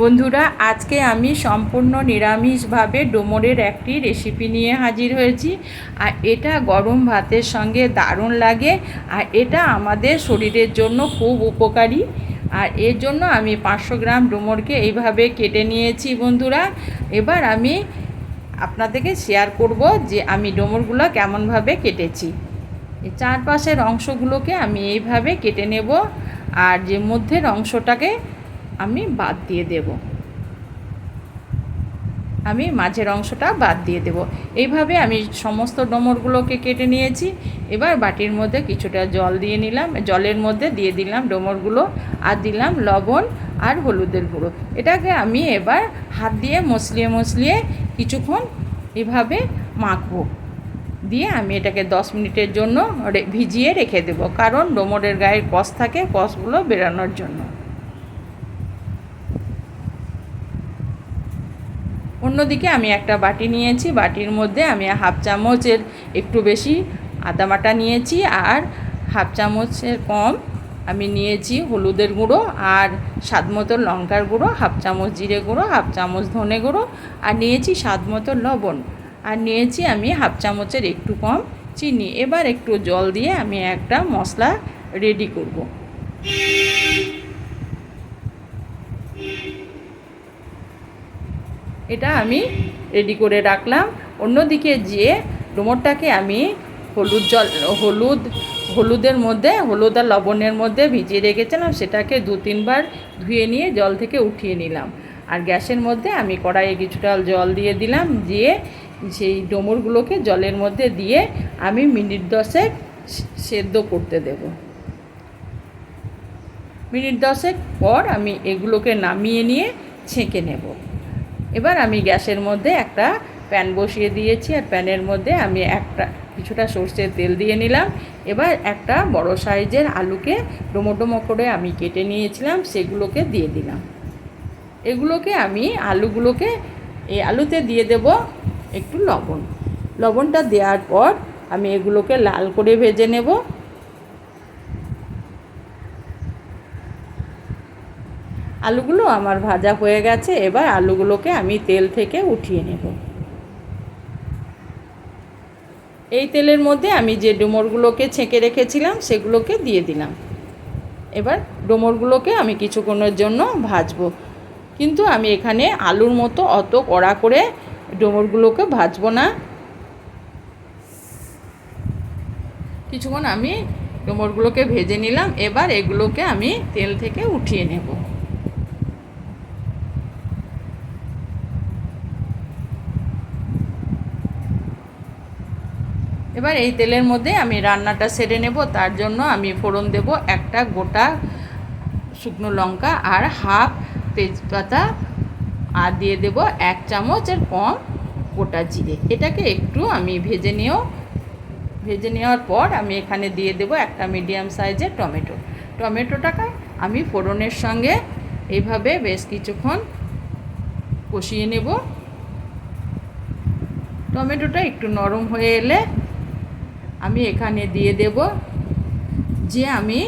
বন্ধুরা, আজকে আমি সম্পূর্ণ নিরামিষভাবে ডোমরের একটি রেসিপি নিয়ে হাজির হয়েছি। আর এটা গরম ভাতের সঙ্গে দারুণ লাগে আর এটা আমাদের শরীরের জন্য খুব উপকারী। আর এর জন্য আমি পাঁচশো গ্রাম ডোমরকে এইভাবে কেটে নিয়েছি বন্ধুরা। এবার আমি আপনাদেরকে শেয়ার করব যে আমি ডোমরগুলো কেমনভাবে কেটেছি। চারপাশের অংশগুলোকে আমি এইভাবে কেটে নেব। আর যে মধ্যের অংশটাকে আমি বাদ দিয়ে দেব। আমি মাঝের অংশটা বাদ দিয়ে দেব। এইভাবে আমি সমস্ত ডোমরগুলোকে কেটে নিয়েছি। এবার বাটির মধ্যে কিছুটা জল দিয়ে নিলাম। জলের মধ্যে দিয়ে দিলাম ডোমরগুলো আর দিলাম লবণ আর হলুদের গুঁড়ো। এটাকে আমি এবার হাত দিয়ে মসলিয়ে মসলিয়ে কিছুক্ষণ এভাবে মাখবো। দিয়ে আমি এটাকে দশ মিনিটের জন্য ভিজিয়ে রেখে দেবো। কারণ ডোমরের গায়ের কষ থাকে, কষগুলো বেরানোর জন্য। অন্যদিকে আমি একটা বাটি নিয়েছি, বাটির মধ্যে আমি হাফ চামচের একটু বেশি আদা বাটা নিয়েছি আর হাফ চামচের কম আমি নিয়েছি হলুদের গুঁড়ো আর স্বাদ মতো লঙ্কার গুঁড়ো, হাফ চামচ জিরে গুঁড়ো, হাফ চামচ ধনে গুঁড়ো আর নিয়েছি স্বাদ মতো লবণ। আর নিয়েছি আমি হাফ চামচের একটু কম চিনি। এবার একটু জল দিয়ে আমি একটা মশলা রেডি করব। এটা আমি রেডি করে রাখলাম। অন্যদিকে যে ডুমোরটাকে আমি হলুদ জল, হলুদ, হলুদের মধ্যে, হলুদ আর লবণের মধ্যে ভিজিয়ে রেখেছিলাম, সেটাকে দু তিনবার ধুয়ে নিয়ে জল থেকে উঠিয়ে নিলাম। আর গ্যাসের মধ্যে আমি কড়াইয়ে কিছুটা জল দিয়ে দিলাম, দিয়ে সেই ডোমরগুলোকে জলের মধ্যে দিয়ে আমি মিনিট দশেক সেদ্ধ করতে দেবো। মিনিট দশেক পর আমি এগুলোকে নামিয়ে নিয়ে ছেঁকে নেব। এবার আমি গ্যাসের মধ্যে একটা প্যান বসিয়ে দিয়েছি আর প্যানের মধ্যে আমি একটা, কিছুটা সর্ষের তেল দিয়ে নিলাম। এবার একটা বড় সাইজের আলুকে ডোমো ডোমো করে আমি কেটে নিয়েছিলাম, সেগুলোকে দিয়ে দিলাম। এগুলোকে আমি আলুগুলোকে, এই আলুতে দিয়ে দেব একটু লবণ। লবণটা দেওয়ার পর আমি এগুলোকে লাল করে ভেজে নেব। আলুগুলো আমার ভাজা হয়ে গেছে, এবার আলুগুলোকে আমি তেল থেকে উঠিয়ে নেব। এই তেলের মধ্যে আমি যে ডুমরগুলোকে ছেঁকে রেখেছিলাম, সেগুলোকে দিয়ে দিলাম। এবার ডোমরগুলোকে আমি কিছুক্ষণের জন্য ভাজবো। কিন্তু আমি এখানে আলুর মতো অত কড়া করে ডোমরগুলোকে ভাজবো না। কিছুক্ষণ আমি ডোমরগুলোকে ভেজে নিলাম, এবার এগুলোকে আমি তেল থেকে উঠিয়ে নেব। এবার এই তেলের মধ্যে আমি রান্নাটা সেরে নেব, তার জন্য আমি ফোড়ন দেব একটা গোটা শুকনো লঙ্কা আর হাফ তেজপাতা, আর দিয়ে দেব এক চামচের কম গোটা জিরে। এটাকে একটু আমি ভেজে নিয়েও, ভেজে নেওয়ার পর আমি এখানে দিয়ে দেব একটা মিডিয়াম সাইজের টমেটো। টমেটোটাকে আমি ফোড়নের সঙ্গে এইভাবে বেশ কিছুক্ষণ কষিয়ে নেব। টমেটোটা একটু নরম হয়ে এলে আমি এখানে দিয়ে দেব যে আমি,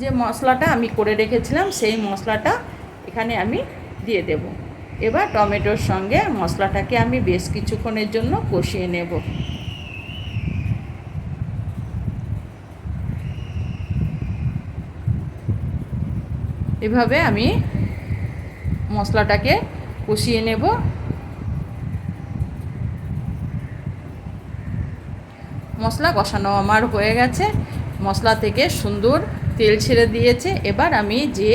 যে মশলাটা আমি করে রেখেছিলাম, সেই মশলাটা এখানে আমি দিয়ে দেব। এবার টমেটোর সঙ্গে মশলাটাকে আমি বেশ কিছুক্ষণের জন্য কষিয়ে নেব। এভাবে আমি মশলাটাকে কষিয়ে নেব। মশলা কষানো আমার হয়ে গেছে। মশলা থেকে সুন্দর তেল ছেড়ে দিয়েছে। এবার আমি যে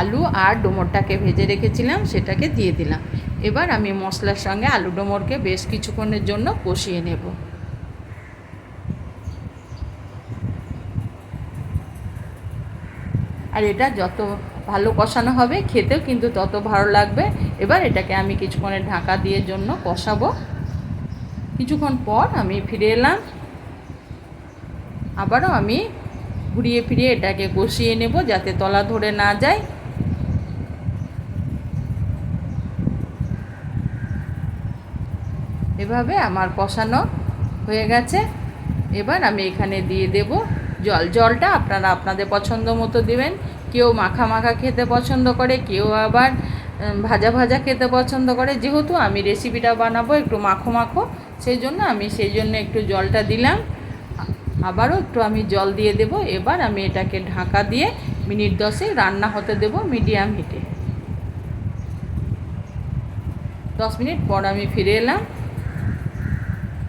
আলু আর ডোমরটাকে ভেজে রেখেছিলাম, সেটাকে দিয়ে দিলাম। এবার আমি মশলার সঙ্গে আলু ডোমরকে বেশ কিছুক্ষণের জন্য কষিয়ে নেব। আর এটা যত ভালো কষানো হবে, খেতেও কিন্তু তত ভালো লাগবে। এবার এটাকে আমি কিছুক্ষণের ঢাকা দিয়ে জন্য কষাবো। কিছুক্ষণ পর আমি ফিরে এলাম। আবারও আমি ঘুরিয়ে ফিরিয়ে এটাকে কষিয়ে নেব যাতে তলা ধরে না যায়। এভাবে আমার কষানো হয়ে গেছে। এবার আমি এখানে দিয়ে দেব জল। জলটা আপনারা আপনাদের পছন্দ মতো দেবেন। কেউ মাখা মাখা খেতে পছন্দ করে, কেউ আবার ভাজা ভাজা খেতে পছন্দ করে। যেহেতু আমি রেসিপিটা বানাবো একটু মাখো মাখো, সেই জন্য আমি সেই জন্য একটু জলটা দিলাম। আবারও একটু আমি জল দিয়ে দেব। এবার আমি এটাকে ঢাকা দিয়ে মিনিট দশে রান্না হতে দেব মিডিয়াম হিটে। দশ মিনিট পর আমি ফিরে এলাম।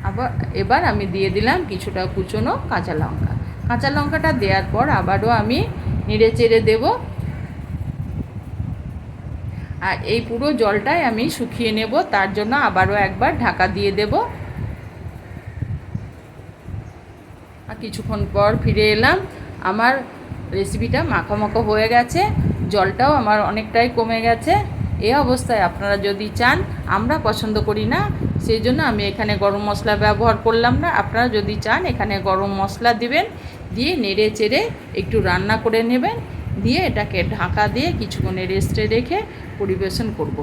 আবার এবার আমি দিয়ে দিলাম কিছুটা কুচনো কাঁচা লঙ্কা। কাঁচা লঙ্কাটা দেওয়ার পর আবারও আমি নেড়ে চেড়ে দেবো। আর এই পুরো জলটাই আমি শুকিয়ে নেব। তার জন্য আবারও একবার ঢাকা দিয়ে দেব আর কিছুক্ষণ পর ফিরে এলাম। আমার রেসিপিটা মাখো মাখো হয়ে গেছে। জলটাও আমার অনেকটাই কমে গেছে। এই অবস্থায় আপনারা যদি চান, আমরা পছন্দ করি না, সেই জন্য আমি এখানে গরম মশলা ব্যবহার করলাম না। আপনারা যদি চান, এখানে গরম মশলা দিবেন, দিয়ে নেড়ে চেড়ে একটু রান্না করে নেবেন। দিয়ে এটাকে ঢাকা দিয়ে কিছুক্ষণে রেস্টে রেখে পরিবেশন করব।